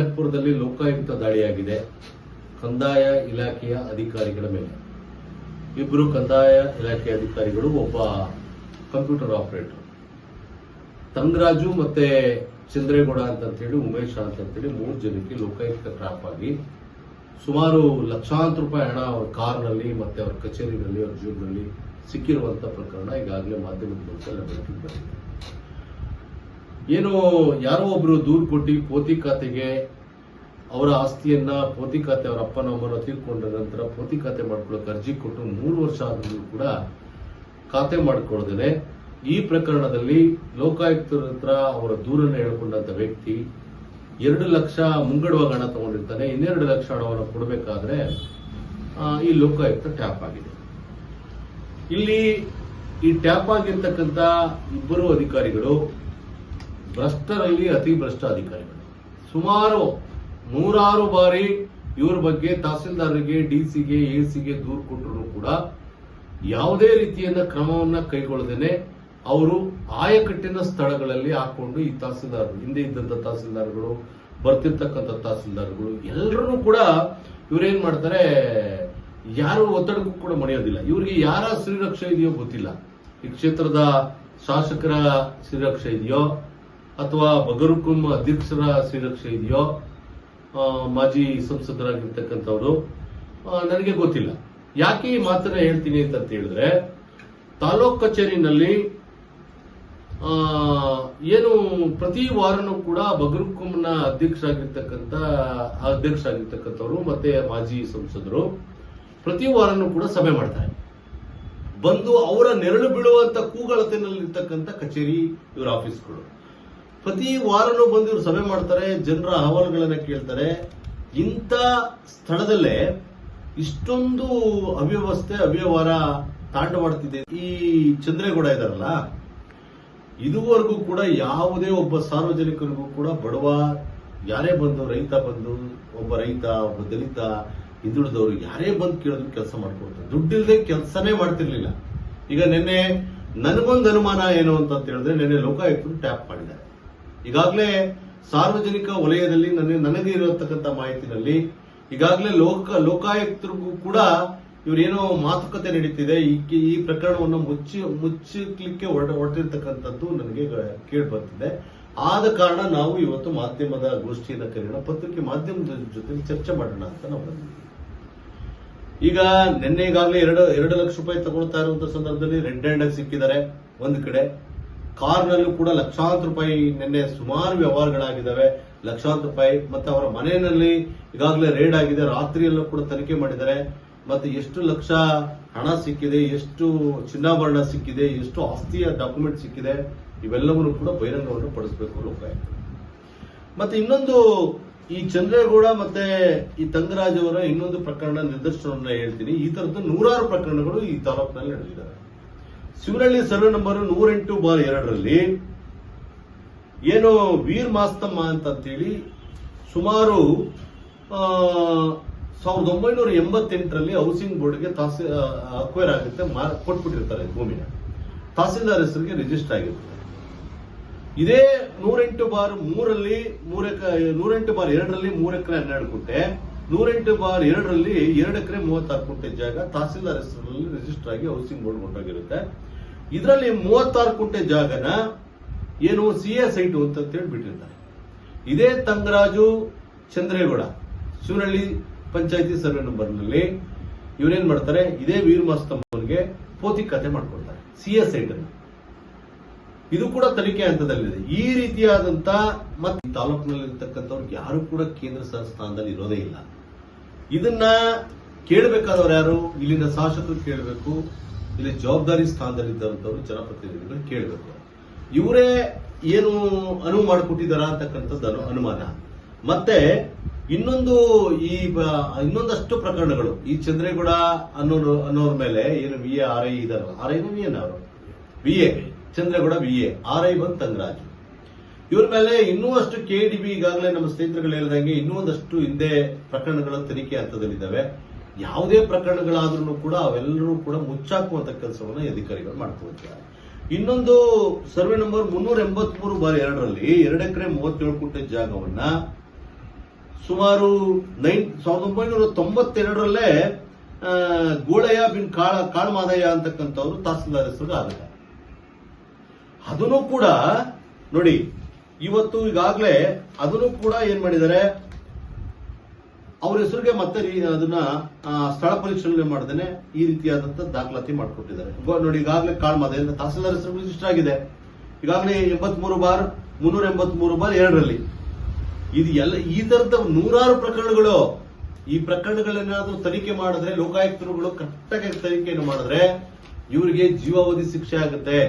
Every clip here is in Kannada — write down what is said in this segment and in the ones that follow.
ಕನಕಪುರದಲ್ಲಿ ಲೋಕಾಯುಕ್ತ ದಾಳಿಯಾಗಿದೆ. ಕಂದಾಯ ಇಲಾಖೆಯ ಅಧಿಕಾರಿಗಳ ಮೇಲೆ. ಇಬ್ಬರು ಕಂದಾಯ ಇಲಾಖೆ ಅಧಿಕಾರಿಗಳು ಒಬ್ಬ ಕಂಪ್ಯೂಟರ್ ಆಪರೇಟರ್. ತಂಗರಾಜು ಮತ್ತೆ ಚಂದ್ರೇಗೌಡ ಅಂತಂತೇಳಿ, ಉಮೇಶ್ ಅಂತಂತೇಳಿ ಮೂರು ಜನಕ್ಕೆ ಲೋಕಾಯುಕ್ತ ಟ್ರಾಪ್ ಆಗಿ ಸುಮಾರು ಲಕ್ಷಾಂತರ ರೂಪಾಯಿ ಹಣ ಅವ್ರ ಕಾರ್ನಲ್ಲಿ ಮತ್ತೆ ಅವ್ರ ಕಚೇರಿಗಳಲ್ಲಿ, ಅವ್ರ ಜೀವನದಲ್ಲಿ ಸಿಕ್ಕಿರುವಂತಹ ಪ್ರಕರಣ ಈಗಾಗಲೇ ಮಾಧ್ಯಮದ ಮೂಲಕ ಬೆಳಕಿಗೆ ಬಂದಿದೆ. ಏನು ಯಾರೋ ಒಬ್ರು ದೂರು ಕೊಟ್ಟು ಪೋತಿ ಖಾತೆಗೆ ಅವರ ಆಸ್ತಿಯನ್ನ, ಪೋತಿ ಖಾತೆ ಅವರ ಅಪ್ಪನ ಅಮ್ಮನ ತೀರ್ಕೊಂಡ ನಂತರ ಪೋತಿ ಖಾತೆ ಮಾಡ್ಕೊಳ್ಳೋಕೆ ಅರ್ಜಿ ಕೊಟ್ಟು ಮೂರು ವರ್ಷ ಆದ್ರೂ ಕೂಡ ಖಾತೆ ಮಾಡ್ಕೊಳ್ಳದೇನೆ. ಈ ಪ್ರಕರಣದಲ್ಲಿ ಲೋಕಾಯುಕ್ತರ ಹತ್ರ ಅವರ ದೂರನ್ನು ಹೇಳ್ಕೊಂಡಂತ ವ್ಯಕ್ತಿ ಎರಡು ಲಕ್ಷ ಮುಂಗಡವಾಗಿ ಹಣ ತಗೊಂಡಿರ್ತಾನೆ, ಇನ್ನೆರಡು ಲಕ್ಷ ಹಣವನ್ನು ಕೊಡಬೇಕಾದ್ರೆ ಈ ಲೋಕಾಯುಕ್ತ ಟ್ಯಾಪ್ ಆಗಿದೆ. ಇಲ್ಲಿ ಈ ಟ್ಯಾಪ್ ಆಗಿರ್ತಕ್ಕಂಥ ಇಬ್ಬರು ಅಧಿಕಾರಿಗಳು ಭ್ರಷ್ಟರಲ್ಲಿ ಅತಿ ಭ್ರಷ್ಟ ಅಧಿಕಾರಿಗಳು ಸುಮಾರು ನೂರಾರು ಬಾರಿ ಇವ್ರ ಬಗ್ಗೆ ತಹಸೀಲ್ದಾರರಿಗೆ, ಡಿಸಿಗೆ, ಎಸಿಗೆ ದೂರು ಕೊಟ್ಟರು ಕೂಡ ಯಾವುದೇ ರೀತಿಯಿಂದ ಕ್ರಮವನ್ನ ಕೈಗೊಳ್ಳದೇನೆ ಅವರು ಆಯಕಟ್ಟಿನ ಸ್ಥಳಗಳಲ್ಲಿ ಹಾಕೊಂಡು ಈ ತಹಸೀಲ್ದಾರ್ ಹಿಂದೆ ಇದ್ದಂತ ತಹಸೀಲ್ದಾರ್ಗಳು, ಬರ್ತಿರ್ತಕ್ಕಂಥ ತಹಸೀಲ್ದಾರ್ಗಳು ಎಲ್ಲರೂ ಕೂಡ ಇವ್ರೇನ್ ಮಾಡ್ತಾರೆ, ಯಾರು ಒತ್ತಡಕ್ಕೂ ಕೂಡ ಮಣಿಯೋದಿಲ್ಲ. ಇವ್ರಿಗೆ ಯಾರ ಶ್ರೀರಕ್ಷೆ ಇದೆಯೋ ಗೊತ್ತಿಲ್ಲ. ಈ ಕ್ಷೇತ್ರದ ಶಾಸಕರ ಶ್ರೀರಕ್ಷೆ ಇದೆಯೋ ಅಥವಾ ಬಗರುಕುಂ ಅಧ್ಯಕ್ಷರ ಶ್ರೀರಕ್ಷೆ ಇದೆಯೋ ಮಾಜಿ ಸಂಸದರಾಗಿರ್ತಕ್ಕಂಥವ್ರು ನನಗೆ ಗೊತ್ತಿಲ್ಲ. ಯಾಕೆ ಈ ಮಾತನ್ನ ಹೇಳ್ತೀನಿ ಅಂತ ಹೇಳಿದ್ರೆ, ತಾಲೂಕ್ ಕಚೇರಿನಲ್ಲಿ ಏನು ಪ್ರತಿ ವಾರನೂ ಕೂಡ ಬಗರುಕುಂನ ಅಧ್ಯಕ್ಷರಾಗಿರ್ತಕ್ಕಂಥ, ಅಧ್ಯಕ್ಷರಾಗಿರ್ತಕ್ಕಂಥವ್ರು ಮತ್ತೆ ಮಾಜಿ ಸಂಸದರು ಪ್ರತಿ ವಾರನೂ ಕೂಡ ಸಭೆ ಮಾಡ್ತಾರೆ. ಬಂದು ಅವರ ನೆರಳು ಬೀಳುವಂತ ಕೂಗಳತೆನಲ್ಲಿರ್ತಕ್ಕಂಥ ಕಚೇರಿ ಇವರ ಆಫೀಸ್ಗಳು. ಪ್ರತಿ ವಾರನೂ ಬಂದು ಸಭೆ ಮಾಡ್ತಾರೆ, ಜನರ ಅಹವಾಲುಗಳನ್ನ ಕೇಳ್ತಾರೆ. ಇಂಥ ಸ್ಥಳದಲ್ಲೇ ಇಷ್ಟೊಂದು ಅವ್ಯವಸ್ಥೆ, ಅವ್ಯವಹಾರ ತಾಂಡವಾಡ್ತಿದೆ. ಈ ಚಂದ್ರೇಗೌಡ ಇದಾರಲ್ಲ, ಇದುವರೆಗೂ ಕೂಡ ಯಾವುದೇ ಒಬ್ಬ ಸಾರ್ವಜನಿಕರಿಗೂ ಕೂಡ ಬಡವ, ಯಾರೇ ಬಂದು ರೈತ ಬಂದು, ಒಬ್ಬ ರೈತ, ಒಬ್ಬ ದಲಿತ, ಹಿಂದುಳಿದವರು ಯಾರೇ ಬಂದು ಕೇಳಿದ್ರು ಕೆಲಸ ಮಾಡ್ಕೊಡ್ತಾರೆ ದುಡ್ಡಿಲ್ಲದೆ ಕೆಲಸನೇ ಮಾಡ್ತಿರ್ಲಿಲ್ಲ. ಈಗ ನಿನ್ನೆ ನನಗೊಂದು ಅನುಮಾನ ಏನು ಅಂತ ಹೇಳಿದ್ರೆ, ನಿನ್ನೆ ಲೋಕಾಯುಕ್ತರು ಟ್ಯಾಪ್ ಮಾಡಿದ್ದಾರೆ. ಈಗಾಗಲೇ ಸಾರ್ವಜನಿಕ ವಲಯದಲ್ಲಿ ನನಗೆ ಇರತಕ್ಕಂಥ ಮಾಹಿತಿನಲ್ಲಿ ಈಗಾಗಲೇ ಲೋಕ ಲೋಕಾಯುಕ್ತರಿಗೂ ಕೂಡ ಇವರೇನೋ ಮಾತುಕತೆ ನಡೀತಿದೆ. ಈ ಈ ಪ್ರಕರಣವನ್ನು ಮುಚ್ಚಿ ಮುಚ್ಚಲಿಕ್ಕೆ ಹೊರಟ ಹೊರಟಿರ್ತಕ್ಕಂಥದ್ದು ನನಗೆ ಕೇಳಿ ಬರ್ತಿದೆ ಆದ ಕಾರಣ ನಾವು ಇವತ್ತು ಮಾಧ್ಯಮದ ಗೋಷ್ಠಿಯನ್ನು ಕರೆಯೋಣ. ಪತ್ರಿಕೆ ಮಾಧ್ಯಮದ ಜೊತೆ ಚರ್ಚೆ ಮಾಡೋಣ ಅಂತ ನಾವು ಬಂದಿದ್ದೀವಿ. ಈಗ ನಿನ್ನೆ ಈಗಾಗಲೇ ಎರಡು ಎರಡು ಲಕ್ಷ ರೂಪಾಯಿ ತಗೊಳ್ತಾ ಇರುವಂತ ಸಂದರ್ಭದಲ್ಲಿ ರೆಡ್ ಹ್ಯಾಂಡ್ ಸಿಕ್ಕಿದ್ದಾರೆ. ಒಂದು ಕಡೆ ಕಾರ್ನಲ್ಲೂ ಕೂಡ ಲಕ್ಷಾಂತರ ರೂಪಾಯಿ ನಿನ್ನೆ ಸುಮಾರು ವ್ಯವಹಾರಗಳಾಗಿದ್ದಾವೆ. ಲಕ್ಷಾಂತರ ರೂಪಾಯಿ ಮತ್ತೆ ಅವರ ಮನೆಯಲ್ಲಿ ಈಗಾಗಲೇ ರೇಡ್ ಆಗಿದೆ. ರಾತ್ರಿಯಲ್ಲೂ ಕೂಡ ತನಿಖೆ ಮಾಡಿದ್ದಾರೆ. ಮತ್ತೆ ಎಷ್ಟು ಲಕ್ಷ ಹಣ ಸಿಕ್ಕಿದೆ, ಎಷ್ಟು ಚಿನ್ನಾಭರಣ ಸಿಕ್ಕಿದೆ, ಎಷ್ಟು ಆಸ್ತಿಯ ಡಾಕ್ಯುಮೆಂಟ್ ಸಿಕ್ಕಿದೆ, ಇವೆಲ್ಲವನ್ನು ಕೂಡ ಬಹಿರಂಗವನ್ನು ಪಡಿಸಬೇಕು ಲೋಕಾಯುಕ್ತ ಮತ್ತೆ ಇನ್ನೊಂದು ಈ ಚಂದ್ರೇಗೌಡ ಮತ್ತೆ ಈ ತಂಗರಾಜ್ ಅವರ ಇನ್ನೊಂದು ಪ್ರಕರಣ ನಿದರ್ಶನವನ್ನ ಹೇಳ್ತೀನಿ. ಈ ತರದ್ದು ನೂರಾರು ಪ್ರಕರಣಗಳು ಈ ತಾಲೂಕಿನಲ್ಲಿ ನಡೆದಿದ್ದಾವೆ. ಶಿವನಹಳ್ಳಿ ಸರ್ವೆ ನಂಬರ್ ನೂರೆಂಟು ಬಾರ್ ಎರಡರಲ್ಲಿ ಏನು ವೀರ್ ಮಾಸ್ತಮ್ಮ ಅಂತಂತೇಳಿ ಸುಮಾರು ಸಾವಿರದ ಒಂಬೈನೂರ ಎಂಬತ್ತೆಂಟರಲ್ಲಿ ಹೌಸಿಂಗ್ ಬೋರ್ಡ್ಗೆ ತಹಸೀಲ್ ಅಕ್ವೈರ್ ಆಗುತ್ತೆ ಕೊಟ್ಬಿಟ್ಟಿರ್ತಾರೆ ಭೂಮಿನ. ತಹಸೀಲ್ದಾರ್ ಹೆಸರಿಗೆ ರಿಜಿಸ್ಟರ್ ಆಗಿರುತ್ತೆ. ಇದೇ ನೂರೆಂಟು ಬಾರ್ ಮೂರಲ್ಲಿ, ಮೂರ ನೂರೆಂಟು ಬಾರ್ ಎರಡರಲ್ಲಿ ಮೂರು ಎಕರೆ ಹನ್ನೆರಡು ಕುಂಟೆ ನೂರೆಂಟು ಬಾರ್ ಎರಡರಲ್ಲಿ ಎರಡು ಎಕರೆ ಮೂವತ್ತಾರು ಕುಂಟೆ ಜಾಗ ತಹಸೀಲ್ದಾರ್ ಹೆಸರಲ್ಲಿ ರಿಜಿಸ್ಟರ್ ಆಗಿ ಹೌಸಿಂಗ್ ಬೋರ್ಡ್ ಹೊಂಟೋಗಿರುತ್ತೆ ಇದರಲ್ಲಿ ಮೂವತ್ತಾರು ಕುಂಟೆ ಜಾಗನ ಏನು ಸಿ ಎ ಸೈಟು ಅಂತ ಹೇಳಿ ಬಿಟ್ಟಿರ್ತಾರೆ. ಇದೇ ತಂಗರಾಜು ಚಂದ್ರೇಗೌಡ, ಶಿವನಹಳ್ಳಿ ಪಂಚಾಯತಿ ಸರ್ವೆ ನಂಬರ್ನಲ್ಲಿ ಇವರೇನ್ ಮಾಡ್ತಾರೆ, ಇದೇ ವೀರ್ ಮಾಸ್ತಮ್ಮನಿಗೆ ಪೋತಿ ಕತೆ ಮಾಡ್ಕೊಳ್ತಾರೆ ಸಿ ಎಸ್ ಸೈಟ್ ಅನ್ನು ಇದು ಕೂಡ ತನಿಖೆ ಹಂತದಲ್ಲಿದೆ. ಈ ರೀತಿಯಾದಂತ ಮತ್ತೆ ಈ ತಾಲೂಕಿನಲ್ಲಿ ಇರ್ತಕ್ಕಂಥವ್ರು ಯಾರು ಕೂಡ ಕೇಂದ್ರ ಸಂಸ್ಥಾನದಲ್ಲಿ ಸ್ಥಾನದಲ್ಲಿ ಇರೋದೇ ಇಲ್ಲ. ಇದನ್ನ ಕೇಳಬೇಕಾದವ್ರು ಯಾರು? ಇಲ್ಲಿನ ಶಾಸಕರು ಕೇಳಬೇಕು. ಇಲ್ಲಿ ಜವಾಬ್ದಾರಿ ಸ್ಥಾನದಲ್ಲಿದ್ದಂಥವ್ರು ಜನಪ್ರತಿನಿಧಿಗಳು ಕೇಳಬೇಕು. ಇವರೇ ಏನು ಅನುವು ಮಾಡಿಕೊಟ್ಟಿದ್ದಾರಾ ಅಂತಕ್ಕಂಥದ್ದು ಅನು- ಅನುಮಾನ. ಮತ್ತೆ ಇನ್ನೊಂದು ಈ ಇನ್ನೊಂದಷ್ಟು ಪ್ರಕರಣಗಳು. ಈ ಚಂದ್ರೇಗೌಡ ಅನ್ನೋರು, ಅನ್ನೋರ ಮೇಲೆ ಏನು ವಿ ಎ, ಆರ್ ಐ ಇದಾರಲ್ಲ, ಆರ್ ಐನ ವಿ ಎನ್ ಅವರು? V A, Chandregowda V A, R I ಬಂದ್ ತಂಗರಾಜ್. ಇವ್ರ ಮೇಲೆ ಇನ್ನೂ ಅಷ್ಟು ಕೆ ಡಿ ಬಿ ಈಗಾಗಲೇ ನಮ್ಮ ಸ್ನೇಹಿತರುಗಳು ಹೇಳಿದಂಗೆ ಇನ್ನೂ ಒಂದಷ್ಟು ಹಿಂದೆ ಪ್ರಕರಣಗಳ ತನಿಖೆ ಹಂತದಲ್ಲಿದ್ದಾವೆ. ಯಾವುದೇ ಪ್ರಕರಣಗಳಾದ್ರೂ ಕೂಡ ಅವೆಲ್ಲರೂ ಕೂಡ ಮುಚ್ಚಾಕುವಂತ ಕೆಲಸವನ್ನು ಅಧಿಕಾರಿಗಳು ಮಾಡ್ಕೊಳ್ತಾರೆ ಇನ್ನೊಂದು ಸರ್ವೆ ನಂಬರ್ ಮುನ್ನೂರ ಎಂಬತ್ಮೂರು ಬಾರ್ ಎರಡರಲ್ಲಿ ಎರಡು ಎಕರೆ ಮೂವತ್ತೇಳು ಕುಂಟೆ ಜಾಗವನ್ನ ಸುಮಾರು ನೈನ್, ಸಾವಿರದ ಒಂಬೈನೂರ ತೊಂಬತ್ತೆರಡರಲ್ಲೇ ಗೋಳಯ್ಯ ಬಿನ್ ಕಾಳ, ಕಾಳ್ಮಾದಯ್ಯ ಅಂತಕ್ಕಂಥವ್ರು ತಹಸೀಲ್ದಾರ್ ಹೆಸರು ಆಗಿದೆ ಅದನ್ನು ಕೂಡ ನೋಡಿ, ಇವತ್ತು ಈಗಾಗಲೇ ಅದನ್ನು ಕೂಡ ಏನ್ ಮಾಡಿದ್ದಾರೆ ಅವ್ರ ಹೆಸರಿಗೆ ಮತ್ತೆ ಅದನ್ನ ಸ್ಥಳ ಪರಿಶೀಲನೆ ಮಾಡದೇನೆ ಈ ರೀತಿಯಾದಂತ ದಾಖಲಾತಿ ಮಾಡಿಕೊಟ್ಟಿದ್ದಾರೆ. ನೋಡಿ, ಈಗಾಗಲೇ ಅಂತ ತಹಸೀಲ್ದಾರ್ ಹೆಸರು ರಿಜಿಸ್ಟರ್ ಆಗಿದೆ. ಈಗಾಗಲೇ ಎಂಬತ್ಮೂರು ಬಾರ್, ಮುನ್ನೂರ ಎಂಬತ್ಮೂರು ಬಾರ್ ಎರಡರಲ್ಲಿ. ಇದು ಎಲ್ಲ, ಈ ತರದ ನೂರಾರು ಪ್ರಕರಣಗಳು, ಈ ಪ್ರಕರಣಗಳೇನಾದ್ರೂ ತನಿಖೆ ಮಾಡಿದ್ರೆ, ಲೋಕಾಯುಕ್ತರುಗಳು ಕರೆಕ್ಟಾಗಿ ತನಿಖೆಯನ್ನು ಮಾಡಿದ್ರೆ, ಇವರಿಗೆ ಜೀವಾವಧಿ ಶಿಕ್ಷೆ ಆಗುತ್ತೆ.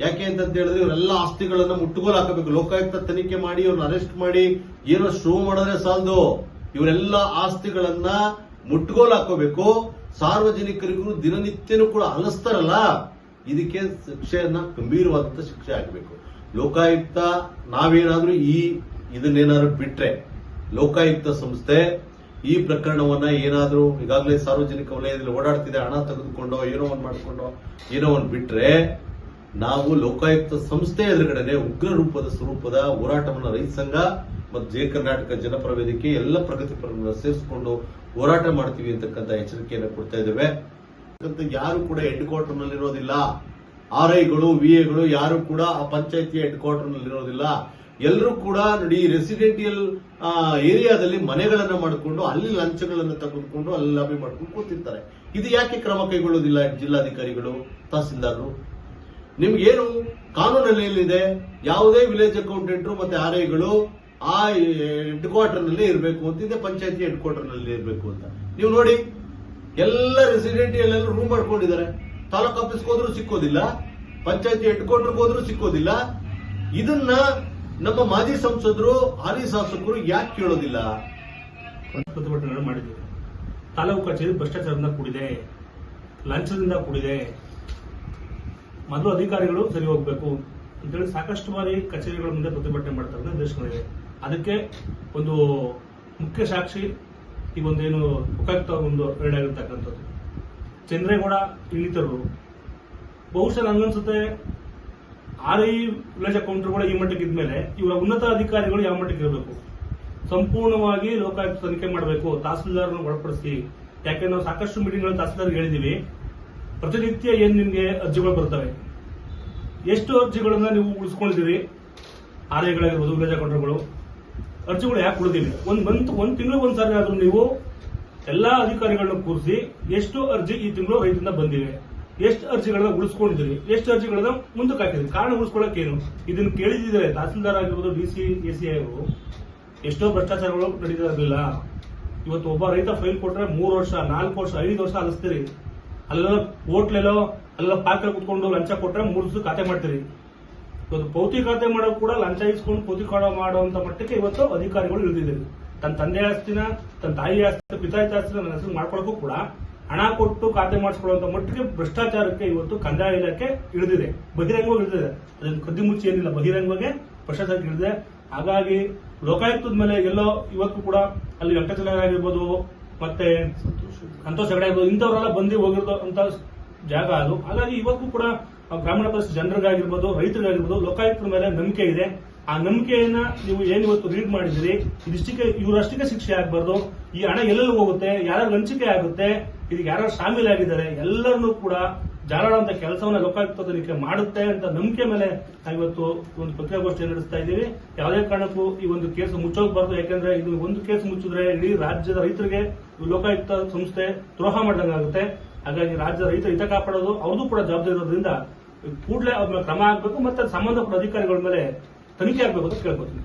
ಯಾಕೆ ಅಂತ ಹೇಳಿದ್ರೆ, ಇವರೆಲ್ಲ ಆಸ್ತಿಗಳನ್ನ ಮುಟ್ಟುಗೋಲು ಹಾಕಬೇಕು. ಲೋಕಾಯುಕ್ತ ತನಿಖೆ ಮಾಡಿ, ಇವ್ರನ್ನ ಅರೆಸ್ಟ್ ಮಾಡಿ, ಏನೋ ಶೋ ಮಾಡಿದ್ರೆ ಸಾಲದು. ಇವರೆಲ್ಲ ಆಸ್ತಿಗಳನ್ನ ಮುಟ್ಗೋಲು ಹಾಕೋಬೇಕು ಸಾರ್ವಜನಿಕರಿಗೂ ದಿನನಿತ್ಯನೂ ಕೂಡ ಅಲಸ್ತಾರಲ್ಲ. ಇದಕ್ಕೆ ಶಿಕ್ಷೆಯನ್ನ ಗಂಭೀರವಾದಂತ ಶಿಕ್ಷೆ ಆಗಬೇಕು. ಲೋಕಾಯುಕ್ತ ನಾವೇನಾದ್ರೂ ಈ ಇದನ್ನೇನಾದ್ರೂ ಬಿಟ್ರೆ, ಲೋಕಾಯುಕ್ತ ಸಂಸ್ಥೆ ಈ ಪ್ರಕರಣವನ್ನ ಏನಾದ್ರೂ ಈಗಾಗಲೇ ಸಾರ್ವಜನಿಕ ವಲಯದಲ್ಲಿ ಓಡಾಡ್ತಿದೆ, ಹಣ ತೆಗೆದುಕೊಂಡೋ, ಏನೋ ಒಂದು ಮಾಡ್ಕೊಂಡೋ, ಏನೋ ಒಂದು ಬಿಟ್ರೆ, ನಾವು ಲೋಕಾಯುಕ್ತ ಸಂಸ್ಥೆ ಎದುರುಗಡೆನೆ ಉಗ್ರ ರೂಪದ ಸ್ವರೂಪದ ಹೋರಾಟವನ್ನು ರೈತ ಸಂಘ ಮತ್ತು ಜಯ ಕರ್ನಾಟಕ ಜನಪರ ವೇದಿಕೆ ಎಲ್ಲ ಪ್ರಗತಿಪರನ್ನ ಸೇರಿಸಿಕೊಂಡು ಹೋರಾಟ ಮಾಡ್ತೀವಿ ಅಂತಕ್ಕಂಥ ಎಚ್ಚರಿಕೆಯನ್ನು ಕೊಡ್ತಾ ಇದ್ದೇವೆ. ಯಾರು ಕೂಡ ಹೆಡ್ ಕ್ವಾರ್ಟರ್ನಲ್ಲಿ ಇರೋದಿಲ್ಲ ಆರ್ ಐಗಳು ವಿ ಎಗಳು ಯಾರು ಕೂಡ ಆ ಪಂಚಾಯತಿಯ ಹೆಡ್ ಕ್ವಾರ್ಟರ್ನಲ್ಲಿ ಇರೋದಿಲ್ಲ ಎಲ್ಲರೂ ಕೂಡ ನೋಡಿ ರೆಸಿಡೆಂಟಿಯಲ್ ಏರಿಯಾದಲ್ಲಿ ಮನೆಗಳನ್ನ ಮಾಡಿಕೊಂಡು ಅಲ್ಲಿ ಲಂಚಗಳನ್ನು ತೆಗೆದುಕೊಂಡು ಅಲ್ಲಿ ಲಾಬಿ ಮಾಡ್ಕೊಂಡು ಕೂತಿರ್ತಾರೆ. ಇದು ಯಾಕೆ ಕ್ರಮ ಕೈಗೊಳ್ಳೋದಿಲ್ಲ ಜಿಲ್ಲಾಧಿಕಾರಿಗಳು, ತಹಸೀಲ್ದಾರರು? ನಿಮ್ಗೇನು ಕಾನೂನಲ್ಲಿ ಏನಿದೆ ಯಾವುದೇ ವಿಲೇಜ್ ಅಕೌಂಟೆಂಟ್ ಮತ್ತೆ ಆರ್ ಐಗಳು ಆ ಹೆಡ್ ಕ್ವಾರ್ಟರ್ ಇರಬೇಕು ಇರಬೇಕು ಅಂತಿದೆ ಪಂಚಾಯತಿ ಹೆಡ್ ಕ್ವಾರ್ಟರ್ನಲ್ಲಿ ಇರಬೇಕು ಅಂತ. ನೀವು ನೋಡಿ, ಎಲ್ಲ ರೆಸಿಡೆಂಟ್ ಎಲ್ಲ ರೂಮ್ ಮಾಡ್ಕೊಂಡಿದ್ದಾರೆ. ತಾಲೂಕ್ ಆಫೀಸ್ಗೆ ಹೋದ್ರೂ ಸಿಕ್ಕೋದಿಲ್ಲ, ಪಂಚಾಯತಿ ಹೆಡ್ ಕ್ವಾರ್ಟರ್ಗೆ ಹೋದ್ರೂ ಸಿಕ್ಕೋದಿಲ್ಲ. ಇದನ್ನ ನಮ್ಮ ಮಾಜಿ ಸಂಸದರು, ಹಾಲಿ ಶಾಸಕರು ಯಾಕೆ ಕೇಳೋದಿಲ್ಲ? ಪ್ರತಿಭಟನೆ ಮಾಡಿದ್ರು. ತಾಲೂಕು ಕಚೇರಿ ಭ್ರಷ್ಟಾಚಾರದಿಂದ ಕೂಡಿದೆ, ಲಂಚದಿಂದ ಕೂಡಿದೆ. ಮೊದಲು ಅಧಿಕಾರಿಗಳು ಸರಿ ಹೋಗ್ಬೇಕು. ಅಂತೇಳಿ ಸಾಕಷ್ಟು ಬಾರಿ ಕಚೇರಿಗಳ ಮುಂದೆ ಪ್ರತಿಭಟನೆ ಮಾಡ್ತಾರೆ ನಿರ್ದೇಶನಗಳಿವೆ ಅದಕ್ಕೆ ಒಂದು ಮುಖ್ಯ ಸಾಕ್ಷಿ ಈ ಒಂದೇನು ಉಪಯುಕ್ತ ಒಂದು ಆಗಿರ್ತಕ್ಕಂಥದ್ದು. ಚಂದ್ರೇಗೌಡ ಇನ್ನಿತರರು. ಬಹುಶಃ ನನಗನ್ಸುತ್ತೆ ಆರ್ ಐ ವಿಲೇಜ್ ಅಕೌಂಟರ್ಗಳು ಈ ಮಟ್ಟಕ್ಕೆ ಇದ್ಮೇಲೆ ಇವರ ಉನ್ನತ ಅಧಿಕಾರಿಗಳು ಯಾವ ಮಟ್ಟಕ್ಕೆ ಇರಬೇಕು? ಸಂಪೂರ್ಣವಾಗಿ ಲೋಕಾಯುಕ್ತ ತನಿಖೆ ಮಾಡಬೇಕು ತಹಸೀಲ್ದಾರ್ ಒಳಪಡಿಸಿ. ಯಾಕೆ ನಾವು ಸಾಕಷ್ಟು ಮೀಟಿಂಗ್ ತಹಸೀಲ್ದಾರ್ ಹೇಳಿದೀವಿ. ಪ್ರತಿನಿತ್ಯ ಏನ್ ನಿಮಗೆ ಅರ್ಜಿಗಳು ಬರ್ತವೆ? ಎಷ್ಟು ಅರ್ಜಿಗಳನ್ನ ನೀವು ಉಳಿಸ್ಕೊಂಡಿದ್ದೀರಿ? ಆಲಯಗಳಾಗಿರ್ಬೋದು ವಿಲೇಜ್ ಅರ್ಜಿಗಳು ಯಾಕೆ ಉಳಿದಿಲ್ಲ? ಒಂದು ಮಂತ್ ಒಂದು ತಿಂಗಳು ಒಂದು ಸಾರಿ ಆದರೂ ನೀವು ಎಲ್ಲಾ ಅಧಿಕಾರಿಗಳನ್ನ ಕೂರಿಸಿ ಎಷ್ಟು ಅರ್ಜಿ ಈ ತಿಂಗಳು ರೈತರಿಂದ ಬಂದಿವೆ? ಎಷ್ಟು ಅರ್ಜಿಗಳನ್ನ ಉಳಿಸ್ಕೊಂಡಿದ್ದೀರಿ? ಎಷ್ಟು ಅರ್ಜಿಗಳನ್ನ ಮುಂದಕ್ಕೆ ಹಾಕಿದ್ರಿ ಕಾರಣ ಉಳಿಸ್ಕೊಳ್ಳೋಕೆ ಏನು? ಇದನ್ನ ಕೇಳಿದಿದ್ದಾರೆ ತಹಸೀಲ್ದಾರ್ ಆಗಿರ್ಬೋದು, ಡಿ ಸಿ, ಎ ಸಿ ಅವರು ಎಷ್ಟೋ ಭ್ರಷ್ಟಾಚಾರಗಳು ನಡೀತಾ ಇರಲಿಲ್ಲ. ಇವತ್ತು ಒಬ್ಬ ರೈತ ಫೈಲ್ ಕೊಟ್ರೆ ಮೂರು ವರ್ಷ, ನಾಲ್ಕು ವರ್ಷ, ಐದು ವರ್ಷ ಅಲಿಸ್ತೀರಿ ಅಲ್ಲೆಲ್ಲ ಹೋಟ್ಲೆಲ್ಲೋ ಅಲ್ಲೆಲ್ಲ ಪಾರ್ಕ್ ಕುತ್ಕೊಂಡು ಲಂಚ ಕೊಟ್ರೆ ದಿವಸ ಖಾತೆ ಮಾಡ್ತೀರಿ. ಇವತ್ತು ಪೌತಿ ಖಾತೆ ಮಾಡೋಕೆ ಕೂಡ ಲಂಚ ಇಸ್ಕೊಂಡು ಪೌತಿ ಕಾಡ ಮಾಡುವಂತ ಮಟ್ಟಕ್ಕೆ ಇವತ್ತು ಅಧಿಕಾರಿಗಳು ಇಳಿದಿದ್ದಾರೆ. ತನ್ನ ತಂದೆ ಆಸ್ತಿನ, ತನ್ನ ತಾಯಿ ಆಸ್ತಿ ಪಿತಾಯಿ ಆಸ್ತಿನ ನನ್ನ ಹೆಸರು ಮಾಡ್ಕೊಳ್ಳೋಕ್ಕೂ ಕೂಡ ಹಣ ಕೊಟ್ಟು ಖಾತೆ ಮಾಡಿಸ್ಕೊಳ್ಳುವಂತ ಮಟ್ಟಿಗೆ ಭ್ರಷ್ಟಾಚಾರಕ್ಕೆ ಇವತ್ತು ಕಂದಾಯ ಇಲಾಖೆ ಇಳಿದಿದೆ. ಬಹಿರಂಗವಾಗಿ ಇಳಿದಿದೆ. ಅದನ್ನು ಕದ್ದಿ ಮುಚ್ಚಿ ಏನಿಲ್ಲ. ಬಹಿರಂಗವಾಗಿ ಭ್ರಷ್ಟಾಚಾರಕ್ಕೆ ಇಳಿದಿದೆ. ಹಾಗಾಗಿ ಲೋಕಾಯುಕ್ತದ ಮೇಲೆ ಎಲ್ಲೋ ಇವತ್ತು ಕೂಡ ಅಲ್ಲಿ ವೆಂಕಟಚಲ ಆಗಿರ್ಬೋದು ಮತ್ತೆ ಅಂತ ಸಗಡೆ ಆಗ್ಬೋದು. ಇಂಥವರೆಲ್ಲ ಬಂದು ಹೋಗಿರೋ ಅಂತ ಜಾಗ ಅದು. ಹಾಗಾಗಿ ಇವತ್ತು ಕೂಡ ಗ್ರಾಮೀಣ ಪ್ರದೇಶ ಜನರಿಗಾಗಿರ್ಬೋದು, ರೈತರಿಗಾಗಿರ್ಬೋದು, ಲೋಕಾಯುಕ್ತರ ಮೇಲೆ ನಂಬಿಕೆ ಇದೆ. ಆ ನಂಬಿಕೆಯನ್ನ ನೀವು ಏನು ಇವತ್ತು ರೀಡ್ ಮಾಡಿದಿರಿ ಇದಿಷ್ಟಕ್ಕೆ ಇವರಷ್ಟಕ್ಕೆ ಶಿಕ್ಷೆ ಆಗಬಾರ್ದು. ಈ ಹಣ ಎಲ್ಲೆಲ್ಲಿ ಹೋಗುತ್ತೆ? ಯಾರು ಹಂಚಿಕೆ ಆಗುತ್ತೆ? ಇದಕ್ಕೆ ಯಾರು ಶಾಮೀಲಾಗಿದ್ದಾರೆ ಎಲ್ಲರನ್ನೂ ಕೂಡ ಜಾಲಾಡುವಂತ ಕೆಲಸವನ್ನ ಲೋಕಾಯುಕ್ತ ತನಿಖೆ ಮಾಡುತ್ತೆ ಅಂತ ನಂಬಿಕೆ ಮೇಲೆ ಇವತ್ತು ಒಂದು ಪತ್ರಿಕಾಗೋಷ್ಠಿ ನಡೆಸ್ತಾ ಇದ್ದೀವಿ. ಯಾವುದೇ ಕಾರಣಕ್ಕೂ ಈ ಒಂದು ಕೇಸ್ ಮುಚ್ಚೋಗ್ಬಾರ್ದು. ಯಾಕಂದ್ರೆ ಇದು ಒಂದು ಕೇಸ್ ಮುಚ್ಚಿದ್ರೆ ಇಡೀ ರಾಜ್ಯದ ರೈತರಿಗೆ ಲೋಕಾಯುಕ್ತ ಸಂಸ್ಥೆ ದ್ರೋಹ ಮಾಡಿದಂಗಾಗುತ್ತೆ. ಹಾಗಾಗಿ ರಾಜ್ಯದ ರೈತರ ಹಿತ ಕಾಪಾಡೋದು, ಅವ್ರದ್ದು ಕೂಡ ಜವಾಬ್ದಾರಿ ಇರೋದ್ರಿಂದ ಕೂಡಲೇ ಅವ್ರ ಕ್ರಮ ಆಗಬೇಕು ಮತ್ತೆ ಸಂಬಂಧಪಟ್ಟ ಅಧಿಕಾರಿಗಳ ಮೇಲೆ ತನಿಖೆ ಆಗಬೇಕು ಅಂತ ಕೇಳ್ಕೊತೀನಿ